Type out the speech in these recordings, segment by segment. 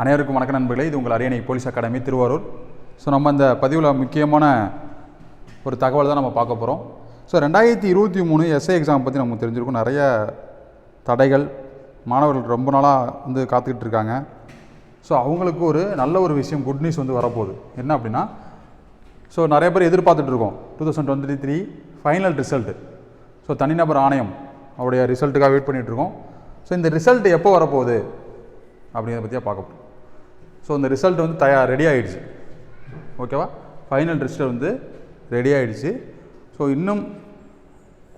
அனைவருக்கும் வணக்க நண்பர்களே இது உங்கள் அரியணை போலீஸ் அகாடமி திருவாரூர். ஸோ நம்ம இந்த பதிவில் முக்கியமான ஒரு தகவல் தான் நம்ம பார்க்க போகிறோம் ஸோ ரெண்டாயிரத்தி இருபத்தி மூணு எஸ்ஐ எக்ஸாம் பற்றி நமக்கு தெரிஞ்சிருக்கும். நிறைய தடைகள் மாணவர்கள் ரொம்ப நாளாக வந்து காத்துக்கிட்டு இருக்காங்க. ஸோ அவங்களுக்கு ஒரு நல்ல ஒரு விஷயம் குட் நியூஸ் வந்து வரப்போகுது. என்ன அப்படின்னா ஸோ நிறைய பேர் எதிர்பார்த்துட்டு இருக்கோம். Two thousand twenty three final result so தனிநபர் ஆணையம் அவருடைய ரிசல்ட்டுக்காக வெயிட் பண்ணிகிட்ருக்கோம் இருக்கோம். ஸோ இந்த ரிசல்ட் எப்போ வரப்போகுது அப்படிங்கிறத பற்றியாக பார்க்க போகிறோம் ஸோ இந்த ரிசல்ட் வந்து தயார் ரெடி ஆகிடுச்சு ஓகேவா ஃபைனல் ரிசல்ட் வந்து ரெடி ஆகிடுச்சு ஸோ இன்னும்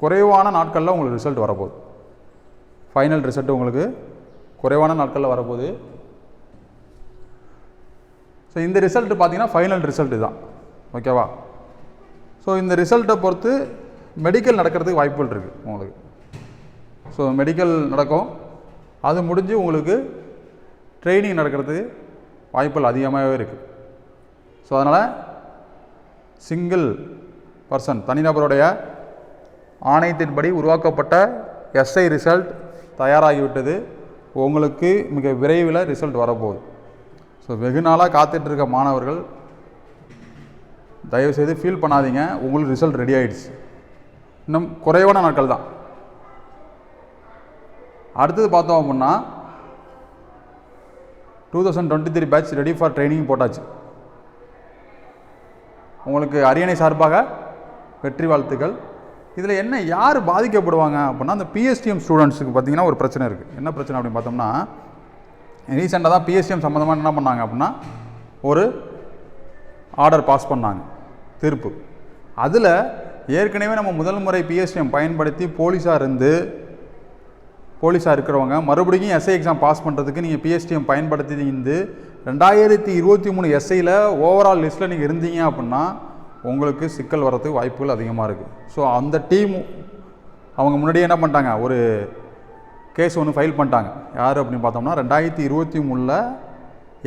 குறைவான நாட்களில் உங்களுக்கு ரிசல்ட் வரப்போகுது. ஃபைனல் ரிசல்ட் உங்களுக்கு குறைவான நாட்களில் வரப்போகுது. ஸோ இந்த ரிசல்ட்டு பார்த்தீங்கன்னா ஃபைனல் ரிசல்ட்டு தான். ஓகேவா ஸோ இந்த ரிசல்ட்டை பொறுத்து மெடிக்கல் நடக்கிறதுக்கு வாய்ப்புகள் இருக்குது உங்களுக்கு. ஸோ மெடிக்கல் நடக்கும். அது முடிஞ்சு உங்களுக்கு ட்ரைனிங் நடக்கிறதுக்கு வாய்ப்புகள் அதிகமாகவே இருக்குது ஸோ அதனால் சிங்கிள் பர்சன் தனிநபருடைய ஆணையத்தின்படி உருவாக்கப்பட்ட எஸ்ஐ ரிசல்ட் தயாராகிவிட்டது. உங்களுக்கு மிக விரைவில் ரிசல்ட் வரப்போகுது. ஸோ வெகு நாளாக காத்துட்ருக்க மாணவர்கள் தயவுசெய்து ஃபீல் பண்ணாதீங்க. உங்களுக்கு ரிசல்ட் ரெடி ஆகிடுச்சு இன்னும் குறைவான நாட்கள் தான். அடுத்தது பார்த்தோம் அப்படின்னா two thousand twenty three batch ready for training போட்டாச்சு. உங்களுக்கு அரியணை சார்பாக வெற்றி வாழ்த்துக்கள். இதில் என்ன யார் பாதிக்கப்படுவாங்க அப்படின்னா அந்த பிஎஸ்டிஎம் ஸ்டூடெண்ட்ஸுக்கு பார்த்தீங்கன்னா ஒரு பிரச்சனை இருக்குது என்ன பிரச்சனை அப்படின்னு பார்த்தோம்னா ரீசெண்டாக தான் பிஎஸ்டிஎம் சம்மந்தமாக என்ன பண்ணாங்க அப்படின்னா ஒரு ஆர்டர் பாஸ் பண்ணாங்க தீர்ப்பு. அதில் ஏற்கனவே நம்ம முதல் முறை பிஎஸ்டிஎம் பயன்படுத்தி போலீஸாக இருந்து போலீஸாக இருக்கிறவங்க மறுபடியும் எஸ்ஐ எக்ஸாம் பாஸ் பண்ணுறதுக்கு நீங்கள் பிஎஸ்டிஎம் பயன்படுத்தி இருந்து ரெண்டாயிரத்தி இருபத்தி மூணு எஸ்ஐயில் ஓவரால் லிஸ்ட்டில் நீங்கள் இருந்தீங்க அப்படின்னா உங்களுக்கு சிக்கல் வரதுக்கு வாய்ப்புகள் அதிகமாக இருக்குது ஸோ அந்த டீம் அவங்க முன்னாடியே என்ன பண்ணிட்டாங்க? ஒரு கேஸ் ஒன்று ஃபைல் பண்ணிட்டாங்க. யார் அப்படின்னு பார்த்தோம்னா ரெண்டாயிரத்தி இருபத்தி மூணில்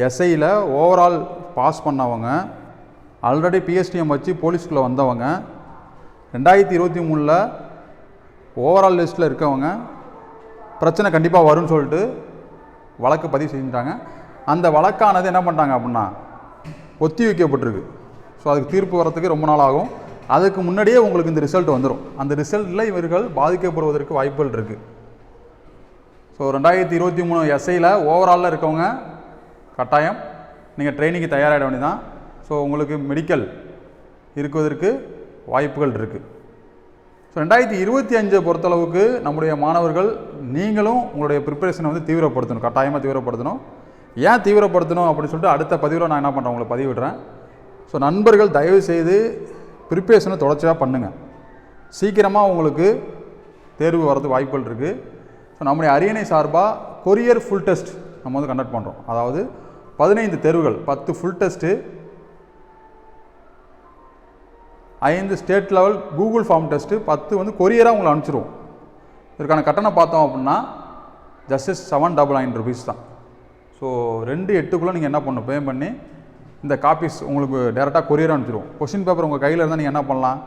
எஸ்ஐயில் ஓவரால் பாஸ் பண்ணவங்க ஆல்ரெடி பிஎஸ்டிஎம் வச்சு போலீஸ்குள்ளே வந்தவங்க ரெண்டாயிரத்தி இருபத்தி மூணில் ஓவரால் லிஸ்ட்டில் இருக்கவங்க பிரச்சனை கண்டிப்பாக வரும்னு சொல்லிட்டு வழக்கு பதிவு செஞ்சுட்டாங்க. அந்த வழக்கானது என்ன பண்ணிட்டாங்க அப்படின்னா ஒத்தி வைக்கப்பட்டிருக்கு. ஸோ அதுக்கு தீர்ப்பு வரத்துக்கு ரொம்ப நாள் ஆகும். அதுக்கு முன்னாடியே உங்களுக்கு இந்த ரிசல்ட் வந்துடும் அந்த ரிசல்ட்டில் இவர்கள் பாதிக்கப்படுவதற்கு வாய்ப்புகள் இருக்குது ஸோ ரெண்டாயிரத்தி இருபத்தி மூணு எஸ்ஐயில் ஓவராலில் இருக்கவங்க கட்டாயம். நீங்கள் ட்ரைனிங்கு தயாராகிட வேண்டியதான் ஸோ உங்களுக்கு மெடிக்கல் இருக்குவதற்கு வாய்ப்புகள் இருக்குது ஸோ ரெண்டாயிரத்தி இருபத்தி அஞ்சை பொறுத்தளவுக்கு நம்முடைய மாணவர்கள் நீங்களும் உங்களுடைய ப்ரிப்பரேஷனை வந்து தீவிரப்படுத்தணும் கட்டாயமாக தீவிரப்படுத்தணும். ஏன் தீவிரப்படுத்தணும் அப்படின்னு சொல்லிட்டு அடுத்த பதிவில் நான் என்ன பண்ணுறேன் உங்களை பதிவிடுறேன். ஸோ நண்பர்கள் தயவு செய்து ப்ரிப்பரேஷனை தொடர்ச்சியாக பண்ணுங்கள் சீக்கிரமாக உங்களுக்கு தேர்வு வரதுக்கு வாய்ப்புகள் இருக்குது ஸோ நம்முடைய அரியணை சார்பாக கொரியர் ஃபுல் டெஸ்ட் நம்ம வந்து கண்டக்ட் பண்ணுறோம் அதாவது பதினைந்து தேர்வுகள் பத்து ஃபுல் டெஸ்ட்டு ஐந்து state level Google form test பத்து வந்து கொரியராக உங்களை அனுப்பிச்சிருவோம். இதற்கான கட்டணம் பார்த்தோம் அப்படின்னா justice seven double nine rupees தான். ஸோ ரெண்டு எட்டுக்குள்ளே நீங்கள் என்ன பண்ணணும்? பே பண்ணி இந்த காப்பீஸ் உங்களுக்கு டேரெக்டாக கொரியராக அனுப்பிச்சிருவோம். கொஷின் பேப்பர் உங்கள் கையில் இருந்தால் நீங்கள் என்ன பண்ணலாம்?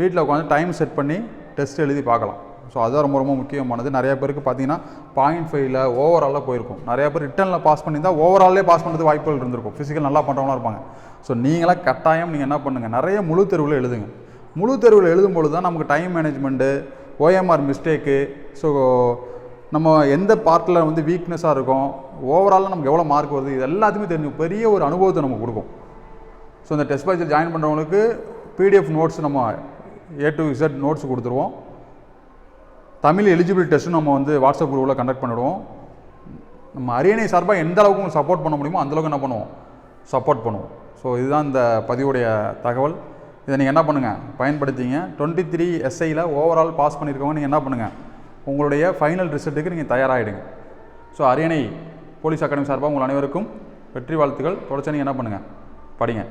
வீட்டில் உட்காந்து டைம் செட் பண்ணி டெஸ்ட் எழுதி பார்க்கலாம். ஸோ அதுதான் ரொம்ப ரொம்ப முக்கியமானது. நிறைய பேருக்கு பார்த்தீங்கன்னா பாயிண்ட் ஃபைவ்ல ஓவராலாக போயிருக்கும். நிறைய பேர் ரிட்டனில் பாஸ் பண்ணியிருந்தால் ஓவராலே பாஸ் பண்ணுறது வாய்ப்புகள் இருந்திருக்கும். ஃபிசிக்கல் நல்லா பண்ணுறவங்களா இருப்பாங்க. ஸோ நீங்களாம் கட்டாயம் நீங்கள் என்ன பண்ணுங்கள் நிறைய முழு தெருவில் எழுதுங்க. முழு தெருவில் எழுதும்பொழுது தான் நமக்கு time management OMR mistake so நம்ம எந்த பார்ட்டில் வந்து வீக்னஸாக இருக்கும் ஓவராலாக நமக்கு எவ்வளோ மார்க் வருது இது எல்லாத்தையுமே தெரிஞ்சு பெரிய ஒரு அனுபவத்தை நமக்கு கொடுக்கும். ஸோ இந்த டெஸ்ட் பேட்சில் ஜாயின் பண்ணுறவங்களுக்கு பிடிஎஃப் நோட்ஸ் நம்ம ஏ டு இசட் நோட்ஸ் கொடுத்துருவோம். தமிழ் எலிஜிபிள் டெஸ்ட்டும் நம்ம வந்து வாட்ஸ்அப் குரூப்பில் கண்டக்ட் பண்ணிடுவோம். நம்ம அரியணை சார்பாக எந்த அளவுக்கு உங்களுக்கு சப்போர்ட் பண்ண முடியுமோ அந்தளவுக்கு என்ன பண்ணுவோம்? சப்போர்ட் பண்ணுவோம். ஸோ இதுதான் இந்த பதிவுடைய தகவல். இதை நீங்கள் என்ன பண்ணுங்கள் பயன்படுத்திங்க. டுவெண்ட்டி த்ரீ எஸ்ஐயில் ஓவரால் பாஸ் பண்ணியிருக்கவங்க நீங்கள் என்ன பண்ணுங்கள் உங்களுடைய ஃபைனல் ரிசல்ட்டுக்கு நீங்கள் தயாராகிடுங்க ஸோ அரியணை போலீஸ் அகாடமி சார்பாக உங்கள் அனைவருக்கும் வெற்றி வாழ்த்துக்கள். தொடர்ச்சி நீங்கள் என்ன பண்ணுங்கள் படிங்க.